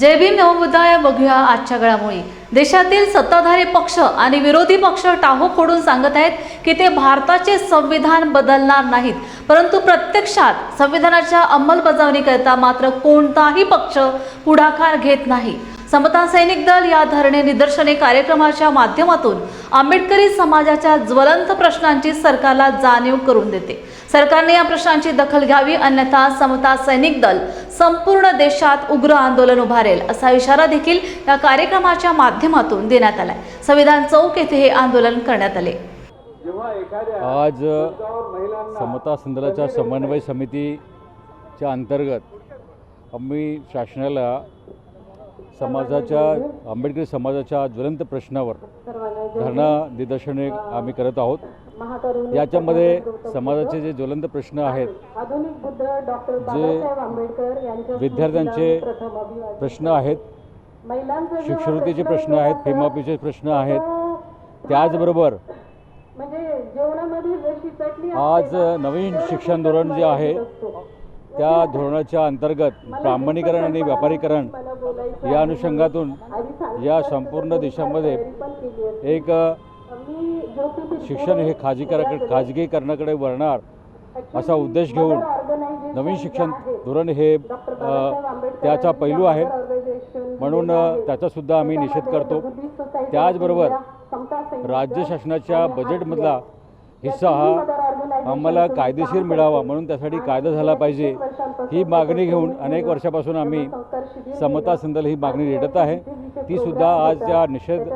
जय भीम नवबुद्धाय बघूया आजच्या घडामोडी. देशातील सत्ताधारी पक्ष आणि विरोधी पक्ष टाहो फोडून सांगत आहेत की ते भारताचे संविधान बदलणार नाहीत. परंतु प्रत्यक्षात संविधानाच्या अंमलबजावणीकरिता मात्र कोणताही पक्ष पुढाकार घेत नाही. समता सैनिक दल या धरणे निदर्शने कार्यक्रमाच्या माध्यमातून आंबेडकरी समाजाच्या ज्वलंत प्रश्नांची सरकारला जाणीव करून देते. सरकारने या प्रश्नांची दखल घ्यावी अन्यथा समता सैनिक दल संपूर्ण देशात उग्र आंदोलन उभारेल असा इशारा देखील या कार्यक्रमाच्या माध्यमातून देण्यात आलाय. संविधान चौक येथे हे आंदोलन करण्यात आले. आज समता संदलाच्या समन्वय समितीच्या अंतर्गत आम्ही शासनाला समाजाच्या आंबेडकरी समाजाच्या ज्वलंत प्रश्नावर धरणा निदर्शने आम्ही करत आहोत. याच्यामध्ये समाजाचे जे ज्वलंत प्रश्न आहेत जे विद्यार्थ्यांचे प्रश्न आहेत शिष्यवृत्तीचे प्रश्न आहेत फेमापीचे प्रश्न आहेत त्याचबरोबर आज नवीन शिक्षण धोरण जे आहे त्या धोरणाच्या अंतर्गत प्रामाणिकरण आणि व्यापारीकरण या अनुषंगातून या संपूर्ण देशामध्ये एक शिक्षण हे खाजगीकरा खाजगीकरणाकडे वळणार असा उद्देश घेऊन नवीन शिक्षण धोरण हे त्याचा पैलू आहे. म्हणून त्याचासुद्धा आम्ही निषेध करतो. त्याचबरोबर राज्य शासनाच्या बजेटमधला हिस्सा हा आम्हाला कायदेशीर मिळावा म्हणून त्यासाठी कायदा झाला पाहिजे. ही मागणी घेऊन अनेक वर्षापासून आम्ही समता संदल ही मागणी रेटत आहे. ती सुद्धा आज या निषेध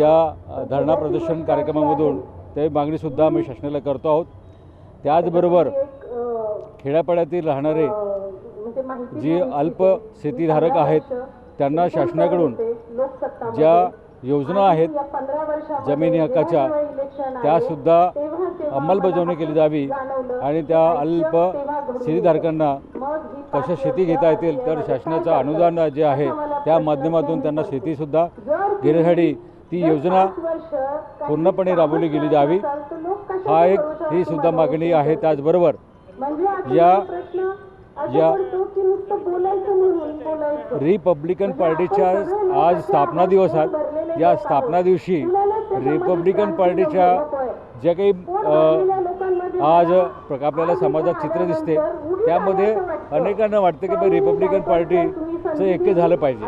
या धरणा प्रदर्शन कार्यक्रमामधून ते मागणीसुद्धा आम्ही शासनाला करतो आहोत. त्याचबरोबर खेड्यापाड्यातील राहणारे जी अल्प शेतीधारक आहेत त्यांना शासनाकडून ज्या योजना आहेत जमिनी हक्काच्या त्यासुद्धा अंमलबजावणी केली जावी आणि त्या अल्प शेतीधारकांना कशा शेती घेता येतील तर शासनाचं अनुदान जे आहे त्या माध्यमातून त्यांना शेतीसुद्धा घेण्यासाठी ती योजना पूर्णपणे राबवली गेली जावी. हा एक ही सुद्धा मागणी आहे त्याचबरोबर या या रिपब्लिकन पार्टीच्या आज स्थापना दिवस या स्थापना दिवशी रिपब्लिकन पार्टीच्या ज्या काही आज आपल्याला समाजात चित्र दिसते त्यामध्ये अनेकांना वाटतं की बा रिपब्लिकन पार्टीचं ऐक्य झालं पाहिजे.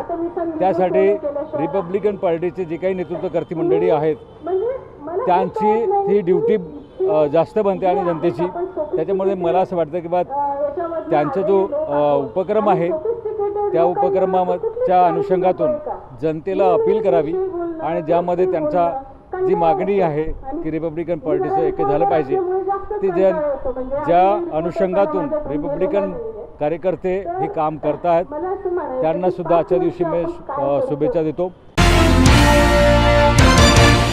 त्यासाठी रिपब्लिकन पार्टीचे जे काही नेतृत्वकर्ती मंडळी आहेत त्यांची ही ड्युटी जास्त बनते आणि जनतेची. त्याच्यामुळे मला असं वाटतं की बा त्यांचा जो उपक्रम आहे त्या उपक्रमाच्या अनुषंगातून जनतेला अपील करावी आणि ज्यामध्ये त्यांचा जी मागणी आहे की रिपब्लिकन पार्टीचं एक झालं पाहिजे ती ज्या ज्या अनुषंगातून रिपब्लिकन कार्यकर्ते हे काम करत आहेत त्यांना आजच्या दिवशी मी शुभेच्छा देतो.